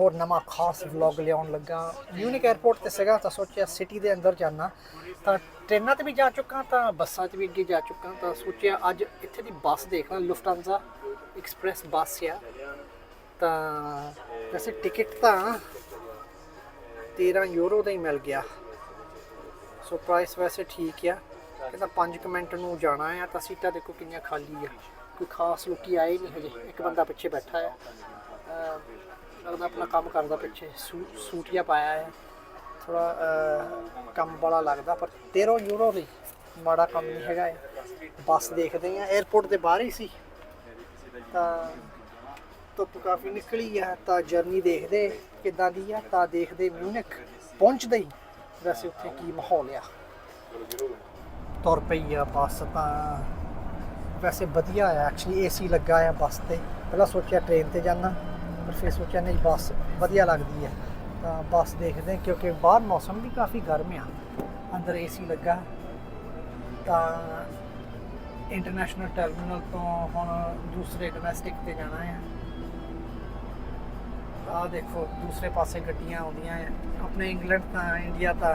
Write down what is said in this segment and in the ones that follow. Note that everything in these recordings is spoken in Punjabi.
ਹੋਰ ਨਵਾਂ ਖਾਸ ਵਲੌਗ ਲਿਆਉਣ ਲੱਗਾ। ਮਿਊਨਿਕ 에ਅਰਪੋਰਟ ਤੇ ਸੀਗਾ, ਤਾਂ ਸੋਚਿਆ ਸਿਟੀ ਦੇ ਅੰਦਰ ਜਾਣਾ ਤਾਂ ਟ੍ਰੇਨਾਂ ਤੇ ਵੀ ਜਾ ਚੁੱਕਾ, ਤਾਂ ਬੱਸਾਂ 'ਚ ਵੀ ਅੱਗੇ ਜਾ ਚੁੱਕਾ, ਤਾਂ ਸੋਚਿਆ ਅੱਜ ਇੱਥੇ ਦੀ ਬੱਸ ਦੇਖਣਾ ਲੁਫਟਾਂਜ਼ਾ ਐਕਸਪ੍ਰੈਸ ਬੱਸ ਆ। ਤਾਂ ਵੈਸੇ ਟਿਕਟ ਤਾਂ 13 ਯੂਰੋ ਦਾ ਹੀ ਮਿਲ ਗਿਆ। ਸੋ ਪ੍ਰਾਈਸ ਵੈਸੇ ਠੀਕ ਆ। ਕਹਿੰਦਾ 5 ਮਿੰਟ ਨੂੰ ਜਾਣਾ ਆ, ਤਾਂ ਸੀਟਾਂ ਦੇਖੋ ਕਿੰਨੀਆਂ ਖਾਲੀ ਆ। ਕੋਈ ਖਾਸ ਲੋਕੀ ਆਏ ਨਹੀਂ ਹਜੇ, ਇੱਕ ਬੰਦਾ ਪਿੱਛੇ ਬੈਠਾ ਆ। ਅਹ ਲੱਗਦਾ ਆਪਣਾ ਕੰਮ ਕਰਦਾ ਪਿੱਛੇ ਸੂਟ ਸੂਟ ਜਿਹਾ ਪਾਇਆ ਹੈ ਥੋੜਾ ਕੰਮ ਵਾਲਾ ਲੱਗਦਾ, ਪਰ 13 ਯੂਰੋ ਦੀ ਮਾੜਾ ਕੰਮ ਨਹੀਂ ਹੈਗਾ ਇਹ। ਬੱਸ ਦੇਖਦੇ ਆ 에어ਪੋਰਟ ਦੇ ਬਾਹਰ ਹੀ ਸੀ। ਤਾਂ ਧੁੱਪ ਕਾਫੀ ਨਿਕਲੀ ਆ, ਤਾਂ ਜਰਨੀ ਦੇਖਦੇ ਕਿੱਦਾਂ ਦੀ ਆ, ਤਾਂ ਦੇਖਦੇ ਮਿਊਨਿਕ ਪਹੁੰਚਦੇ ਹੀ। ਵੈਸੇ ਉੱਥੇ ਕੀ ਮਾਹੌਲ ਆ। ਤੁਰ ਪਈ ਆ ਬੱਸ ਤਾਂ, ਵੈਸੇ ਵਧੀਆ ਆ ਐਕਚੁਅਲੀ ਏਸੀ ਲੱਗਾ ਆ ਬੱਸ ਤੇ। ਪਹਿਲਾਂ ਸੋਚਿਆ ਟ੍ਰੇਨ ਤੇ ਜਾਣਾ ਪਰ ਫਿਰ ਸੋਚਿਆ ਨਹੀਂ ਬੱਸ ਵਧੀਆ ਲੱਗਦੀ ਹੈ। ਤਾਂ ਬੱਸ ਦੇਖਦੇ ਕਿਉਂਕਿ ਬਾਹਰ ਮੌਸਮ ਵੀ ਕਾਫੀ ਗਰਮ ਆ। ਅੰਦਰ ਏਸੀ ਲੱਗਾ। ਤਾਂ ਇੰਟਰਨੈਸ਼ਨਲ ਟਰਮੀਨਲ ਤੋਂ ਹੁਣ ਦੂਸਰੇ ਡੋਮੈਸਟਿਕ ਤੇ ਜਾਣਾ ਆ ਆ ਦੇਖੋ ਦੂਸਰੇ ਪਾਸੇ ਗੱਡੀਆਂ ਆਉਂਦੀਆਂ ਆ ਆਪਣੇ ਇੰਗਲੈਂਡ ਤਾਂ ਇੰਡੀਆ ਤਾਂ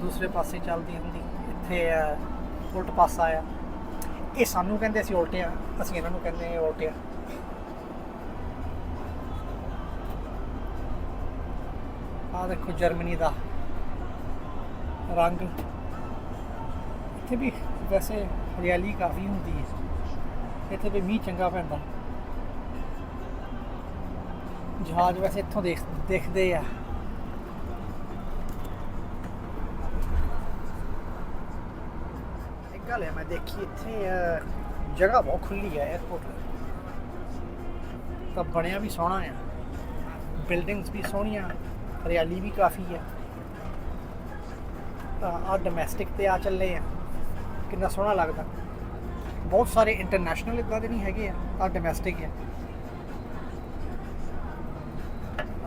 ਦੂਸਰੇ ਪਾਸੇ ਚੱਲਦੀ ਹੁੰਦੀ ਇੱਥੇ ਆ, ਉਲਟ ਪਾਸਾ ਆ ਇਹ ਸਾਨੂੰ ਕਹਿੰਦੇ ਅਸੀਂ ਉਲਟੇ ਆ ਅਸੀਂ ਇਹਨਾਂ ਨੂੰ ਕਹਿੰਦੇ ਆ ਉਲਟੇ ਆ ਆ ਦੇਖੋ ਜਰਮਨੀ ਦਾ ਰੰਗ। ਇੱਥੇ ਵੀ ਵੈਸੇ ਹਰਿਆਲੀ ਕਾਫੀ ਹੁੰਦੀ ਹੈ। ਇੱਥੇ ਵੀ ਮੀਂਹ ਚੰਗਾ ਪੈਂਦਾ। ਜਹਾਜ਼ ਵੈਸੇ ਇੱਥੋਂ ਦੇਖ ਦੇਖਦੇ ਆ। ਇੱਕ ਗੱਲ ਹੈ ਮੈਂ ਦੇਖੀ ਇੱਥੇ ਅਹ, ਜਗ੍ਹਾ ਬਹੁਤ ਖੁੱਲੀ ਹੈ 에어ਪੋਰਟ ਤਾਂ ਬਣਿਆ ਵੀ ਸੋਹਣਾ ਆ। ਬਿਲਡਿੰਗਸ ਵੀ ਸੋਹਣੀਆਂ। ਹਰਿਆਲੀ ਵੀ ਕਾਫੀ ਹੈ ਤਾਂ ਆ ਡੋਮੈਸਟਿਕ ਤੇ ਆ ਚੱਲੇ ਆ ਕਿੰਨਾ ਸੋਹਣਾ ਲੱਗਦਾ ਬਹੁਤ ਸਾਰੇ ਇੰਟਰਨੈਸ਼ਨਲ ਇਦਾਂ ਦੇ ਨਹੀਂ ਹੈਗੇ ਆ ਆ ਡੋਮੈਸਟਿਕ ਆ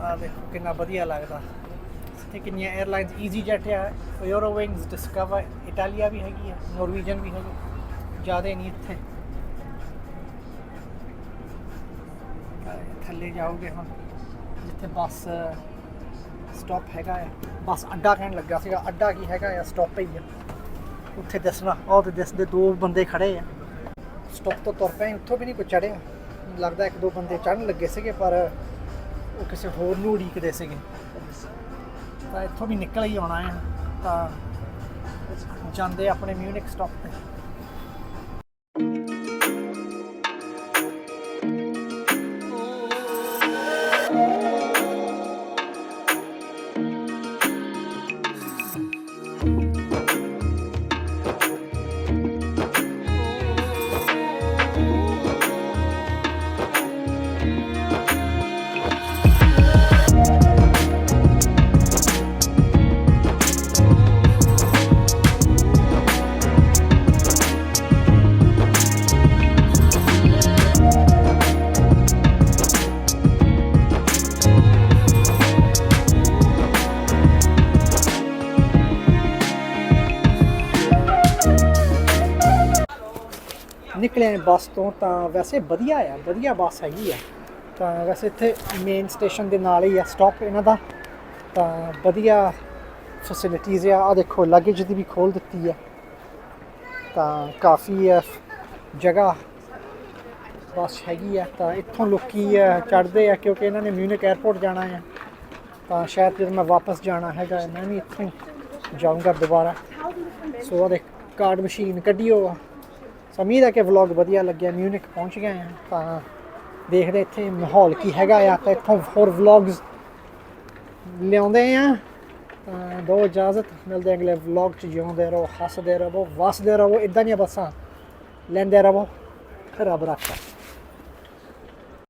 ਆ ਦੇਖੋ ਕਿੰਨਾ ਵਧੀਆ ਲੱਗਦਾ ਇੱਥੇ ਕਿੰਨੀਆਂ 에ਅਰਲਾਈਨਸ ਈਜ਼ੀ ਜੈਟ ਆ ਯੂਰੋਵਿੰਗਸ ਡਿਸਕਵਰ ਇਟਾਲੀਆ ਵੀ ਹੈਗੀ ਆ ਨੋਰਵੀਜਨ ਵੀ ਹੈਗੀ ਜ਼ਿਆਦਾ ਨਹੀਂ ਇੱਥੇ ਤਾਂ ਥੱਲੇ ਜਾਓਗੇ ਹੁਣ ਜਿੱਥੇ ਬੱਸ ਸਟਾਪ ਹੈਗਾ ਆ। ਬਸ ਅੱਡਾ ਕਹਿਣ ਲੱਗਾ ਸੀਗਾ, ਅੱਡਾ ਕੀ ਹੈਗਾ ਆ ਸਟਾਪ ਹੀ ਆ। ਉੱਥੇ ਦੱਸਣਾ ਉਹ ਤੇ ਦਿਸਦੇ ਦੋ ਬੰਦੇ ਖੜੇ ਆ। ਸਟਾਪ ਤੋਂ ਤੁਰ ਪਏ, ਉੱਥੋਂ ਵੀ ਨਹੀਂ ਕੋਈ ਚੜਿਆ ਲੱਗਦਾ ਇੱਕ ਦੋ ਬੰਦੇ ਚੜਨ ਲੱਗੇ ਸੀਗੇ, ਪਰ ਉਹ ਕਿਸੇ ਹੋਰ ਨੂੰ ਉਡੀਕਦੇ ਸੀਗੇ। ਤਾਂ ਇੱਥੋਂ ਵੀ ਨਿਕਲ ਹੀ ਆਉਣਾ ਆ। ਤਾਂ ਜਾਂਦੇ ਆਪਣੇ ਮਿਊਨਿਕ ਸਟਾਪ ਤੇ। you ਨਿਕਲੇ ਬੱਸ ਤੋਂ, ਤਾਂ ਵੈਸੇ ਵਧੀਆ ਆ, ਵਧੀਆ ਬੱਸ ਹੈਗੀ ਆ। ਤਾਂ ਵੈਸੇ ਇੱਥੇ ਮੇਨ ਸਟੇਸ਼ਨ ਦੇ ਨਾਲ ਹੀ ਆ ਸਟਾਪ ਇਹਨਾਂ ਦਾ। ਤਾਂ ਵਧੀਆ ਫੈਸਿਲਿਟੀਆਂ ਆ। ਆ ਦੇਖੋ ਲਗੇਜ ਦੀ ਵੀ ਖੋਲ ਦਿੱਤੀ ਆ। ਤਾਂ ਕਾਫੀ ਆ, ਜਗ੍ਹਾ ਬੱਸ ਹੈਗੀ ਆ। ਤਾਂ ਇੱਥੋਂ ਲੋਕੀ ਚੜਦੇ ਆ, ਕਿਉਂਕਿ ਇਹਨਾਂ ਨੇ ਮਿਊਨਿਕ 에ਅਰਪੋਰਟ ਜਾਣਾ ਆ। ਤਾਂ ਸ਼ਾਇਦ ਜਦੋਂ ਮੈਂ ਵਾਪਸ ਜਾਣਾ ਹੈਗਾ, ਮੈਂ ਵੀ ਇੱਥੋਂ ਜਾਊਂਗਾ ਦੁਬਾਰਾ। ਸੋ ਉਹਦੇ ਕਾਰਡ ਮਸ਼ੀਨ ਕੱਢਿਓ। ਆ ਸੋ ਉਮੀਦ ਹੈ ਕਿ ਵਲੌਗ ਵਧੀਆ ਲੱਗਿਆ ਮਿਊਨਿਕ ਪਹੁੰਚ ਗਏ ਆ ਤਾਂ ਦੇਖਦੇ ਇੱਥੇ ਮਾਹੌਲ ਕੀ ਹੈਗਾ ਆ ਤਾਂ ਇੱਥੋਂ ਹੋਰ ਵਲੌਗਸ ਲਿਆਉਂਦੇ ਆ ਤਾਂ ਦੋ ਇਜਾਜ਼ਤ ਮਿਲਦੇ ਆ ਅਗਲੇ ਵਲੌਗ ਚ ਜਿਉਂਦੇ ਰਹੋ ਹੱਸਦੇ ਰਹੋ ਵਸਦੇ ਰਹੋ ਇਦਾਂ ਦੀਆਂ ਬੱਸਾਂ ਲੈਂਦੇ ਰਹੋ ਰੱਬ ਰੱਖਾ